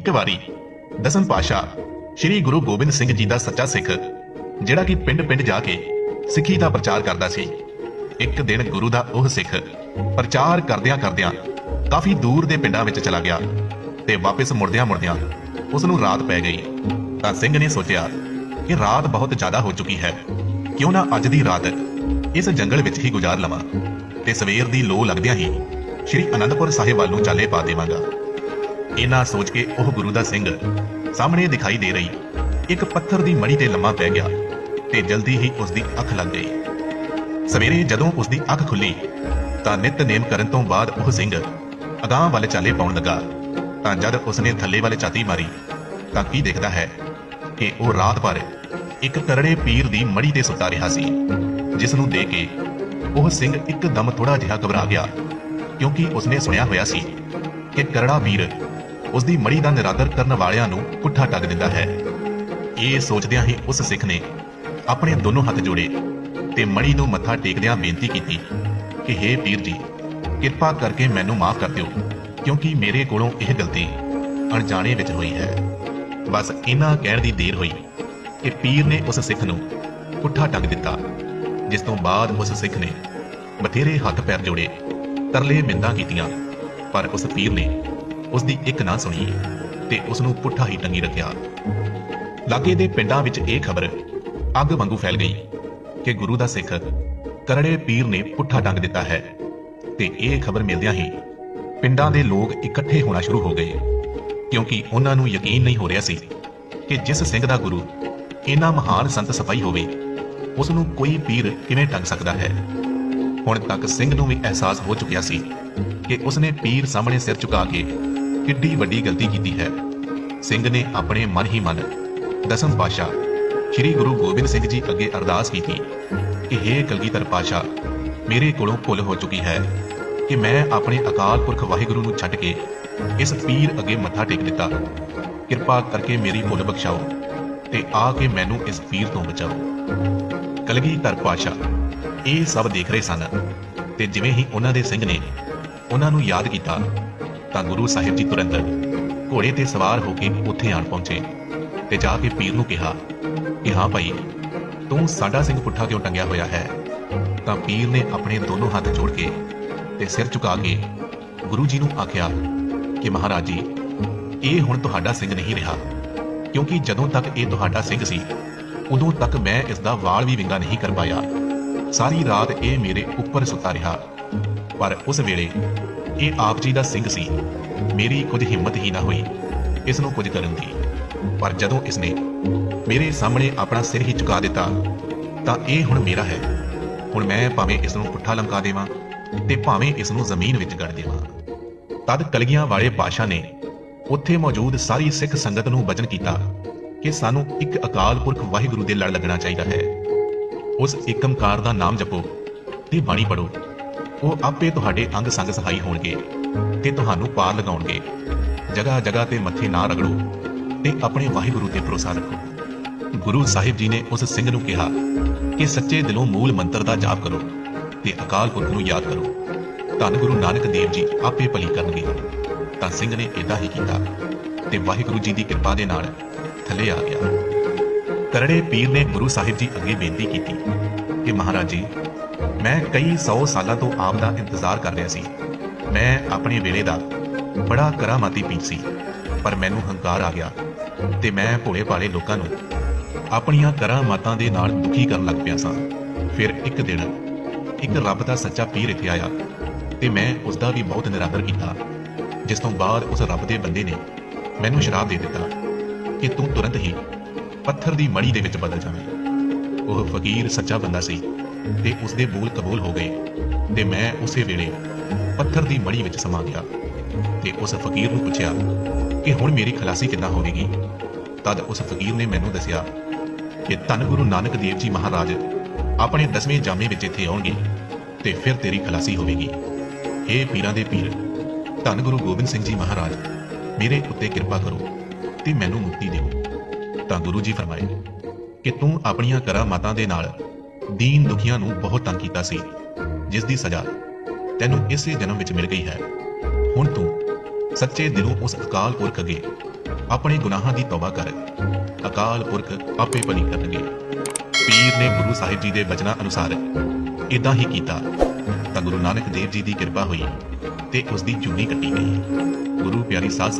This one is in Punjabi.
ਇੱਕ ਵਾਰੀ ਦਸਮ ਪਾਸ਼ਾ ਸ੍ਰੀ ਗੁਰੂ ਗੋਬਿੰਦ ਸਿੰਘ ਜੀ ਦਾ ਸੱਚਾ ਸਿੱਖ, ਜਿਹੜਾ ਕਿ ਪਿੰਡ-ਪਿੰਡ ਜਾ ਕੇ ਸਿੱਖੀ ਦਾ ਪ੍ਰਚਾਰ ਕਰਦਾ ਸੀ, ਇੱਕ ਦਿਨ ਗੁਰੂ ਦਾ ਉਹ ਸਿੱਖ ਪ੍ਰਚਾਰ ਕਰਦਿਆਂ ਕਰਦਿਆਂ ਕਾਫੀ ਦੂਰ ਦੇ ਪਿੰਡਾਂ ਵਿੱਚ ਚਲਾ ਗਿਆ ਤੇ ਵਾਪਸ ਮੁੜਦਿਆਂ ਮੁੜਦਿਆਂ ਉਸ ਨੂੰ ਰਾਤ ਪੈ ਗਈ। ਤਾਂ ਸਿੰਘ ਨੇ ਸੋਚਿਆ ਕਿ ਰਾਤ ਬਹੁਤ ਜ਼ਿਆਦਾ ਹੋ ਚੁੱਕੀ ਹੈ, ਕਿਉਂ ਨਾ ਅੱਜ ਦੀ ਰਾਤ ਇਸ ਜੰਗਲ ਵਿੱਚ ਹੀ ਗੁਜ਼ਾਰ ਲਵਾਂ ਤੇ ਸਵੇਰ ਦੀ ਲੋ ਲੱਗਦਿਆਂ ਹੀ ਸ਼੍ਰੀ ਅਨੰਦਪੁਰ ਸਾਹਿਬ ਵੱਲ ਨੂੰ ਚਾਲੇ ਪਾ ਦੇਵਾਂਗਾ। ਇਹਨਾਂ ਸੋਚ ਕੇ ਉਹ ਗੁਰੂ ਦਾ ਸਿੰਘ ਸਾਹਮਣੇ ਦਿਖਾਈ ਦੇ ਰਹੀ। ਇੱਕ ਪੱਥਰ ਦੀ ਮੜੀ ਤੇ ਲੰਮਾ ਪੈ ਗਿਆ ਤੇ ਜਲਦੀ ਹੀ ਉਸ ਦੀ ਅੱਖ ਲੱਗ ਗਈ। ਸਵੇਰੇ ਜਦੋਂ ਉਸ ਦੀ ਅੱਖ ਖੁੱਲੀ, ਤਾਂ ਨਿਤਨੇਮ ਕਰਨ ਤੋਂ ਬਾਅਦ ਉਹ ਸਿੰਘ ਅਗਾਹ ਵੱਲ ਚਾਲੇ ਪਾਉਣ ਲੱਗਾ। ਤਾਂ ਜਦ ਉਸਨੇ ਥੱਲੇ ਵੱਲ ਛਾਤੀ ਮਾਰੀ, ਤਾਂ ਕੀ ਦੇਖਦਾ ਹੈ ਕਿ ਉਹ ਰਾਤ ਭਰ ਇੱਕ ਕਰੜੇ ਪੀਰ ਦੀ ਮੜੀ ਤੇ ਸੁੱਤਾ ਰਿਹਾ ਸੀ, ਜਿਸ ਨੂੰ ਦੇਖ ਕੇ ਉਹ ਸਿੰਘ ਇੱਕਦਮ ਥੋੜਾ ਜਿਹਾ ਘਬਰਾ ਗਿਆ, ਕਿਉਂਕਿ ਉਸਨੇ ਸੁਣਿਆ ਹੋਇਆ ਸੀ ਕਿ ਕਰੜਾ ਵੀਰ ਉਸ ਦੀ ਮੜੀ ਦਾ ਨਿਰਾਦਰ ਕਰਨ ਵਾਲਿਆਂ ਨੂੰ ਪੁੱਠਾ ਟੱਗ ਦਿੰਦਾ ਹੈ। ਇਹ ਸੋਚਦਿਆਂ ਹੀ ਉਸ ਸਿੱਖ ਨੇ ਆਪਣੇ ਦੋਨੋਂ ਹੱਥ ਜੋੜੇ ਤੇ ਮੜੀ ਨੂੰ ਮੱਥਾ ਟੇਕਦਿਆਂ ਬੇਨਤੀ ਕੀਤੀ ਕਿ हे ਪੀਰ ਜੀ, ਕਿਰਪਾ ਕਰਕੇ ਮੈਨੂੰ ਮਾਫ ਕਰ ਦਿਓ, ਕਿਉਂਕਿ ਮੇਰੇ ਕੋਲੋਂ ਇਹ ਗਲਤੀ ਅਣਜਾਣੇ ਵਿੱਚ ਹੋਈ ਹੈ। ਬਸ ਇਹਨਾਂ ਕਹਿਣ ਦੀ ਦੇਰ ਹੋਈ ਕਿ ਪੀਰ ਨੇ ਉਸ ਸਿੱਖ ਨੂੰ ਪੁੱਠਾ ਟੰਗ ਦਿੱਤਾ, ਜਿਸ ਤੋਂ ਬਾਅਦ ਉਸ ਸਿੱਖ ਨੇ ਬਥੇਰੇ ਹੱਥ ਪੈਰ ਜੋੜੇ, ਤਰਲੇ ਮਿੰਦਾਂ ਕੀਤੀਆਂ, ਪਰ ਉਸ ਪੀਰ ਨੇ ਉਸ ਦੀ ਇੱਕ ਨਾ ਸੁਣੀ ਤੇ ਉਸ ਨੂੰ ਪੁੱਠਾ ਹੀ ਟੰਗੀ ਰੱਖਿਆ। ਲਾਗੇ ਦੇ ਪਿੰਡਾਂ ਵਿੱਚ ਇਹ ਖਬਰ ਅੱਗ ਵਾਂਗੂ ਫੈਲ ਗਈ ਕਿ ਗੁਰੂ ਦਾ ਸਿੱਖ ਕਰੜੇ ਪੀਰ ਨੇ ਪੁੱਠਾ ਟੰਗ ਦਿੱਤਾ ਹੈ ਤੇ ਇਹ ਖਬਰ ਮਿਲਦਿਆਂ ਹੀ ਪਿੰਡਾਂ ਦੇ ਲੋਕ ਇਕੱਠੇ ਹੋਣਾ ਸ਼ੁਰੂ ਹੋ ਗਏ, ਕਿਉਂਕਿ ਉਹਨਾਂ ਨੂੰ ਯਕੀਨ ਨਹੀਂ ਹੋ ਰਿਹਾ ਸੀ ਕਿ ਜਿਸ ਸਿੰਘ ਦਾ ਗੁਰੂ ਇੰਨਾ ਮਹਾਨ ਸੰਤ ਸਫ਼ਾਈ ਹੋਵੇ ਉਸ ਨੂੰ ਕੋਈ ਪੀਰ ਕਿਵੇਂ ਟੰਗ ਸਕਦਾ ਹੈ। ਹੁਣ ਤੱਕ ਸਿੰਘ ਨੂੰ ਵੀ ਅਹਿਸਾਸ ਹੋ ਚੁੱਕਿਆ ਸੀ ਕਿ ਉਸਨੇ ਪੀਰ ਸਾਹਮਣੇ ਸਿਰ ਝੁਕਾ ਕੇ ਕਿੱਡੀ ਵੱਡੀ ਗਲਤੀ ਕੀਤੀ ਹੈ। ਸਿੰਘ ਨੇ ਆਪਣੇ ਮਨ ਹੀ ਮਨ ਦਸਮ ਪਾਸ਼ਾ ਸ੍ਰੀ ਗੁਰੂ ਗੋਬਿੰਦ ਸਿੰਘ ਜੀ ਅੱਗੇ ਅਰਦਾਸ ਕੀਤੀ। ਕਿ हे ਕਲਗੀਧਰ ਪਾਸ਼ਾ ਮੇਰੇ ਕੋਲੋਂ ਭੁੱਲ ਹੋ ਚੁੱਕੀ ਹੈ ਕਿ ਮੈਂ ਆਪਣੇ ਅਕਾਲ ਪੁਰਖ ਵਾਹਿਗੁਰੂ ਨੂੰ ਛੱਡ ਕੇ ਇਸ ਪੀਰ ਅੱਗੇ ਮੱਥਾ ਟੇਕ ਦਿੱਤਾ। ਕਿਰਪਾ ਕਰਕੇ ਮੇਰੀ ਭੁੱਲ ਬਖਸ਼ਾਓ ਤੇ ਆ ਕੇ ਮੈਨੂੰ ਇਸ ਪੀਰ ਤੋਂ ਬਚਾਓ। ਕਲਗੀਧਰ ਪਾਸ਼ਾ ਇਹ ਸਭ ਦੇਖ ਰਹੇ ਸਨ ਤੇ ਜਿਵੇਂ ਹੀ ਉਹਨਾਂ ਦੇ ਸਿੰਘ ਨੇ ਉਹਨਾਂ ਨੂੰ ਯਾਦ ਕੀਤਾ ਤਾਂ ਗੁਰੂ ਸਾਹਿਬ ਜੀ ਤੁਰੰਤ ਘੋੜੇ ਤੇ ਸਵਾਰ ਹੋ ਕੇ ਉੱਥੇ ਆਣ ਪਹੁੰਚੇ ਤੇ ਜਾ ਕੇ ਪੀਰ ਨੂੰ ਕਿਹਾ ਕਿ ਹਾਂ ਭਾਈ, ਤੂੰ ਸਾਡਾ ਸਿੰਘ ਪੁੱਠਾ ਕਿਉਂ ਟੰਗਿਆ ਹੋਇਆ ਹੈ? ਤਾਂ ਪੀਰ ਨੇ ਆਪਣੇ ਦੋਨੋਂ ਹੱਥ ਜੋੜ ਕੇ ਤੇ ਸਿਰ ਝੁਕਾ ਕੇ ਗੁਰੂ ਜੀ ਨੂੰ ਆਖਿਆ ਕਿ ਮਹਾਰਾਜ ਜੀ, ਇਹ ਹੁਣ ਤੁਹਾਡਾ ਸਿੰਘ ਨਹੀਂ ਰਿਹਾ, ਕਿਉਂਕਿ ਜਦੋਂ ਤੱਕ ਇਹ ਤੁਹਾਡਾ ਸਿੰਘ ਸੀ, ਉਦੋਂ ਤੱਕ ਮੈਂ ਇਸ ਦਾ ਵਾਲ ਵੀ ਵਿੰਗਾ ਨਹੀਂ ਕਰ ਪਾਇਆ। ਸਾਰੀ ਰਾਤ ਇਹ ਮੇਰੇ ਉੱਪਰ ਸੁੱਤਾ ਰਿਹਾ। ਪਰ ਉਸ ਵੇਲੇ ਇਹ ਆਪ ਜੀ ਦਾ ਸਿੰਘ ਸੀ। ਮੇਰੀ ਕੁਝ ਹਿੰਮਤ ਹੀ ਨਾ ਹੋਈ ਇਸ ਨੂੰ ਕੁਝ ਕਰਨ ਦੀ। ਪਰ ਜਦੋਂ ਇਸਨੇ ਮੇਰੇ ਸਾਹਮਣੇ ਆਪਣਾ ਸਿਰ ਹੀ ਝੁਕਾ ਦਿੱਤਾ, ਤਾਂ ਇਹ ਹੁਣ ਮੇਰਾ ਹੈ। ਹੁਣ ਮੈਂ ਭਾਵੇਂ ਇਸ ਨੂੰ ਪੁੱਠਾ ਲੰਕਾ ਦੇਵਾਂ ਤੇ ਭਾਵੇਂ ਇਸ ਨੂੰ ਜ਼ਮੀਨ ਵਿੱਚ ਗੱਡ ਦੇਵਾਂ। ਤਦ ਕਲਗੀਆਂ ਵਾਲੇ ਪਾਸ਼ਾ ਨੇ ਉੱਥੇ ਮੌਜੂਦ ਸਾਰੀ ਸਿੱਖ ਸੰਗਤ ਨੂੰ ਵਚਨ ਕੀਤਾ ਕਿ ਸਾਨੂੰ ਇੱਕ ਅਕਾਲ ਪੁਰਖ ਵਾਹਿਗੁਰੂ ਦੇ ਲੜ ਲੱਗਣਾ ਚਾਹੀਦਾ ਹੈ। ਉਸ ਏਕਮਕਾਰ ਦਾ ਨਾਮ ਜਪੋ ਤੇ ਬਾਣੀ ਪੜੋ ਉਹ ਆਪੇ ਤੁਹਾਡੇ ਅੰਗ ਸੰਗ ਸਹਾਈ ਹੋਣਗੇ ਤੇ ਤੁਹਾਨੂੰ ਪਾਰ ਲਗਾਉਣਗੇ। ਜਗ੍ਹਾ ਜਗ੍ਹਾ ਤੇ ਮੱਥੇ ਨਾ ਰਗੜੋ ਤੇ ਆਪਣੇ ਵਾਹਿਗੁਰੂ ਤੇ ਭਰੋਸਾ ਰੱਖੋ। ਗੁਰੂ ਸਾਹਿਬ ਜੀ ਨੇ ਉਸ ਸਿੰਘ ਨੂੰ ਕਿਹਾ ਕਿ ਸੱਚੇ ਦਿਲੋਂ ਮੂਲ ਮੰਤਰ ਦਾ ਜਾਪ ਕਰੋ ਤੇ ਅਕਾਲ ਪੁਰਖ ਨੂੰ ਯਾਦ ਕਰੋ। ਧੰਨ ਗੁਰੂ ਨਾਨਕ ਦੇਵ ਜੀ ਆਪੇ ਭਲੀ ਕਰਨਗੇ। ਤਾਂ ਸਿੰਘ ਨੇ ਇਦਾਂ ਹੀ ਕੀਤਾ ਤੇ ਵਾਹਿਗੁਰੂ ਜੀ ਦੀ ਕਿਰਪਾ ਦੇ ਨਾਲ ਥੱਲੇ ਆ ਗਿਆ। ਕਰੜੇ ਪੀਰ ਨੇ ਗੁਰੂ ਸਾਹਿਬ ਜੀ ਅੱਗੇ ਬੇਨਤੀ ਕੀਤੀ ਕਿ ਮਹਾਰਾਜ ਜੀ ਮੈਂ ਕਈ 100 ਸਾਲਾਂ ਤੋਂ ਆਪ ਦਾ ਇੰਤਜ਼ਾਰ ਕਰ ਰਿਹਾ ਸੀ। ਮੈਂ ਆਪਣੇ ਵੇਲੇ ਦਾ ਬੜਾ ਕਰਾਮਾਤੀ ਪੀਰ ਸੀ, ਪਰ ਮੈਨੂੰ ਹੰਕਾਰ ਆ ਗਿਆ ਤੇ ਮੈਂ ਭੋਲੇ ਭਾਲੇ ਲੋਕਾਂ ਨੂੰ ਆਪਣੀਆਂ ਕਰਾਮਾਤਾਂ ਦੇ ਨਾਲ ਦੁਖੀ ਕਰਨ ਲੱਗ ਪਿਆ ਸਾਂ। ਫਿਰ ਇੱਕ ਦਿਨ ਇੱਕ ਰੱਬ ਦਾ ਸੱਚਾ ਪੀਰ ਇੱਥੇ ਆਇਆ ਤੇ ਮੈਂ ਉਸ ਦਾ ਵੀ ਬਹੁਤ ਨਿਰਾਦਰ ਕੀਤਾ, ਜਿਸ ਤੋਂ ਬਾਅਦ ਉਸ ਰੱਬ ਦੇ ਬੰਦੇ ਨੇ ਮੈਨੂੰ ਸ਼ਰਾਬ ਦੇ ਦਿੱਤਾ ਕਿ ਤੂੰ ਤੁਰੰਤ ਹੀ ਪੱਥਰ ਦੀ ਮੜੀ ਦੇ ਵਿੱਚ ਬਦਲ ਜਾਵੇਂ। ਉਹ ਫਕੀਰ ਸੱਚਾ ਬੰਦਾ ਸੀ। ਤੇ ਉਸ ਦੇ ਬੋਲ ਕਬੂਲ ਹੋ ਗਏ ਤੇ ਮੈਂ ਉਸੇ ਵੇਲੇ ਪੱਥਰ ਦੀ ਮੜੀ ਵਿੱਚ ਸਮਾ ਗਿਆ ਤੇ ਉਸ ਫਕੀਰ ਨੂੰ ਪੁੱਛਿਆ ਕਿ ਹੁਣ ਮੇਰੀ ਖਲਾਸੀ ਕਿੱਦਾਂ ਹੋਵੇਗੀ ਤਦ ਉਸ ਫਕੀਰ ਨੇ ਮੈਨੂੰ ਦੱਸਿਆ ਕਿ ਧੰਨ ਗੁਰੂ ਨਾਨਕ ਦੇਵ ਜੀ ਮਹਾਰਾਜ ਆਪਣੇ ਦਸਵੇਂ ਜਾਮੇ ਵਿੱਚ ਇੱਥੇ ਆਉਣਗੇ ਤੇ ਫਿਰ ਤੇਰੀ ਖਲਾਸੀ ਹੋਵੇਗੀ। ਏ ਪੀਰਾਂ ਦੇ ਪੀਰ, ਧੰਨ ਗੁਰੂ ਗੋਬਿੰਦ ਸਿੰਘ ਜੀ ਮਹਾਰਾਜ, ਮੇਰੇ ਉੱਤੇ ਕਿਰਪਾ ਕਰੋ ਤੇ ਮੈਨੂੰ ਮੁਕਤੀ ਦਿਓ। ਤਾਂ ਗੁਰੂ ਜੀ ਫਰਮਾਏ ਕਿ ਤੂੰ ਆਪਣੀਆਂ ਕਰਾਮਾਤਾਂ ਦੇ ਨਾਲ ਦੀਨ ਦੁਖੀਆਂ ਨੂੰ ਬਹੁਤ ਤੰਗ ਕੀਤਾ ਸੀ ਜਿਸ ਦੀ ਸਜ਼ਾ ਤੈਨੂੰ ਇਸੇ ਜਨਮ ਵਿੱਚ ਮਿਲ ਗਈ ਹੈ। ਹੁਣ ਤੂੰ ਸੱਚੇ ਦਿਲੋਂ ਉਸ ਅਕਾਲ ਪੁਰਖ ਅੱਗੇ ਆਪਣੇ ਗੁਨਾਹਾਂ ਦੀ ਤੌਬਾ ਕਰ। ਅਕਾਲ ਪੁਰਖ ਆਪੇ ਭਲੀ ਕਰਨਗੇ। ਪੀਰ ਨੇ ਗੁਰੂ ਸਾਹਿਬ ਜੀ ਦੇ ਬਚਨਾਂ ਅਨੁਸਾਰ ਇਦਾਂ ਹੀ ਕੀਤਾ। ਤਾਂ ਗੁਰੂ ਨਾਨਕ ਦੇਵ ਜੀ ਦੀ ਕਿਰਪਾ ਹੋਈ ਤੇ ਉਸ ਦੀ ਚੂਨੀ ਕੱਟੀ ਗਈ। ਗੁਰੂ ਪਿਆਰੀ ਸਾਧ